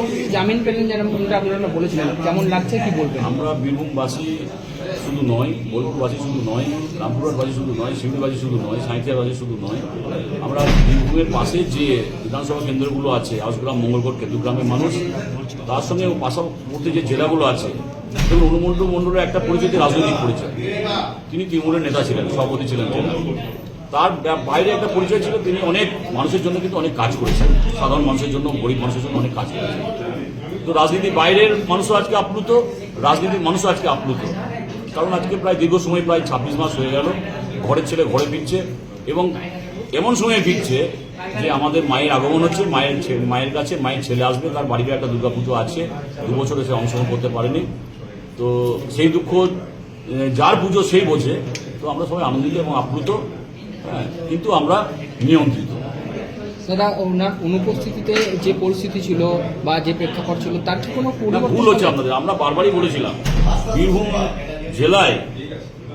অবশ্যই জামিন পেলেন যেমনটা আপনারা বলেছিলেন? কেমন লাগছে, কি বলবেন? আমরা বীরভূমবাসী শুধু নয়, বোলপুরবাসী শুধু নয়, রামপুরহাটবাসী শুধু নয় শিউড়িবাসী শুধু নয়, সাঁইথিয়াবাসী শুধু নয়, আমরা বীরভূমের পাশে যে বিধানসভা কেন্দ্রগুলো আছে আউসগ্রাম মঙ্গলকোট কেতুগ্রামের মানুষ, তার সঙ্গে পাশাপাশি যে জেলাগুলো আছে, যেমন অনুমন্ডল মণ্ডলের একটা পরিচিতি রাজনৈতিক পরিচয়। তিনি তৃণমূলের নেতা ছিলেন, সভাপতি ছিলেন জেলা। তার বাইরে একটা পরিচয় ছিল, তিনি অনেক মানুষের জন্য কিন্তু অনেক কাজ করেছেন। সাধারণ মানুষের জন্য, গরিব মানুষের জন্য অনেক কাজ করেছেন। তো রাজনীতির বাইরের মানুষও আজকে আপ্লুত, রাজনীতির মানুষও আজকে আপ্লুত। কারণ আজকে প্রায় দীর্ঘ সময়, প্রায় ছাব্বিশ মাস হয়ে গেল, ঘরের ছেলে ঘরে ফিরছে এবং এমন সময়ে ফিরছে যে আমাদের মায়ের আগমন হচ্ছে, মায়ের মায়ের কাছে মায়ের ছেলে আসবে, তার বাড়িতে একটা দুর্গাপুজো আছে, দু বছরে সে অংশগ্রহণ করতে পারেনি। তো সেই দুঃখ যার পুজো সেই বোঝে। তো আমরা সবাই আনন্দিত এবং আপ্লুত। কিন্তু আমরা নিয়ন্ত্রিত। সেটা ওনার অনুপস্থিতিতে যে পরিস্থিতি ছিল বা যে প্রেক্ষাপট ছিল তার কি কোনো ভুল হচ্ছে আপনাদের আমরা বারবারই বলেছিলাম বীরভূম জেলায়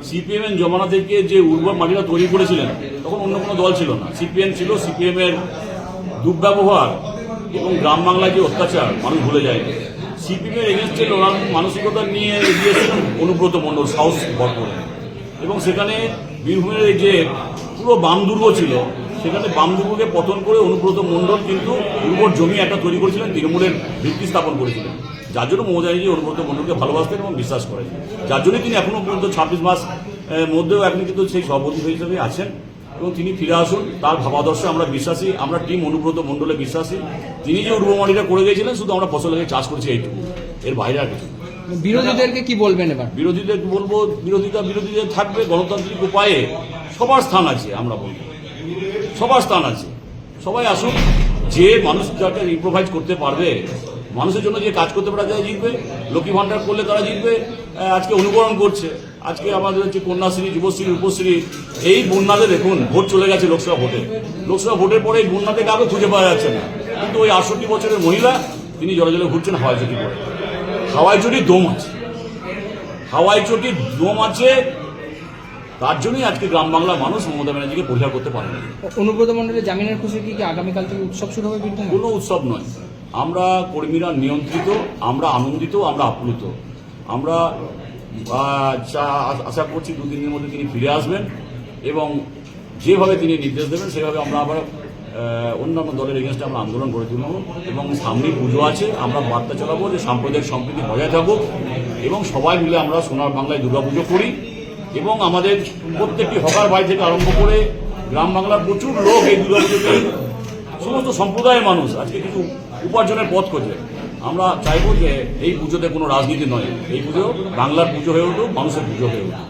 সিপিএম এর জমানা থেকে যে উর্বর মাটিটা তৈরি করেছিলেন তখন অন্য কোনো দল ছিল না। সিপিএম ছিল সিপিএম এর দুর্ব্যবহার এবং গ্রাম বাংলায় যে অত্যাচার মানুষ ভুলে যায়। সিপিএম এর এগেনস্টে লড়ার মানসিকতা নিয়ে এগিয়েছিলেন অনুব্রত মণ্ডল সাহস করে এবং সেখানে বীরভূমের যে পুরো বাম দুর্গ ছিল সেখানে বাম দুর্গকে পতন করে অনুব্রত মণ্ডল কিন্তু উর্বর জমি একটা তৈরি করেছিলেন তৃণমূলের ভিত্তি স্থাপন করেছিলেন। যার জন্য মমতা ব্যানার্জি অনুব্রত মণ্ডলকে ভালোবাসতেন এবং বিশ্বাস করেন। যার জন্য তিনি এখনও পর্যন্ত ছাব্বিশ মাস মধ্যেও এখন কিন্তু সেই সভাপতি হিসেবে আছেন এবং তিনি ফিরে আসুন তার ভাবাদর্শে আমরা বিশ্বাসী আমরা টিম অনুব্রত মণ্ডলে বিশ্বাসী। তিনি যে উর্বমাটিটা করে গিয়েছিলেন শুধু আমরা ফসল লাগিয়ে চাষ করছি এইটুকু এর বাইরে আর কিছু বিরোধীদেরকে কি বলবেন এবার? বিরোধীদের বলব বিরোধিতা বিরোধীদের থাকবে গণতান্ত্রিক উপায়ে সবার স্থান আছে, আমরা বলব সবার স্থান আছে। সবাই আসুন যে মানুষ যাকে ইম্প্রোভাইজ করতে পারবে, মানুষের জন্য যে কাজ করতে পারা যায় জিতবে। লক্ষ্মী ভান্ডার করলে তারা জিতবে। আজকে অনুকরণ করছে। আজকে আমাদের হচ্ছে কন্যাশ্রী, যুবশ্রী, রূপশ্রী, এই বন্যাতে দেখুন, ভোট চলে গেছে লোকসভা ভোটে। লোকসভা ভোটের পরে এই বন্যাতে কাউকে খুঁজে পাওয়া যাচ্ছে না। কিন্তু ওই আটষট্টি বছরের মহিলা, তিনি জলে জলে ঘুরছেন হাওয়াই চটি পরে। হাওয়াই দম আছে। হাওয়াই চটির দম আছে তার জন্যই আজকে গ্রাম বাংলার মানুষ মমতা ব্যানার্জিকে পরিহার করতে পারে না। অনুব্রত মণ্ডলের জামিনের খুশি কি কি আগামীকাল থেকে উৎসব শুরু হবে কোনো উৎসব নয়। আমরা কর্মীরা নিয়ন্ত্রিত আমরা আনন্দিত আমরা আপ্লুত। আমরা আশা করছি দু তিন দিনের মধ্যে তিনি ফিরে আসবেন এবং যেভাবে তিনি নির্দেশ দেবেন সেভাবে আমরা আবার অন্যান্য দলের এগেনস্টে আমরা আন্দোলন করে তুলব এবং সামনে পুজো আছে। আমরা বার্তা চালাবো যে সাম্প্রদায়িক সম্প্রীতি বজায় থাকুক এবং সবাই মিলে আমরা সোনার বাংলায় দুর্গাপুজো করি। এবং আমাদের প্রত্যেকটি হকার বাড়ি থেকে আরম্ভ করে গ্রাম বাংলার প্রচুর লোক এই দুর্গাপুজোতে সমস্ত সম্প্রদায়ের মানুষ আজকে কিছু উপার্জনের পথ করছে আমরা চাইব যে এই পুজোতে কোনো রাজনীতি নয়। এই পুজো বাংলার পুজো হয়ে উঠুক, মানুষের পুজো হয়ে উঠুক।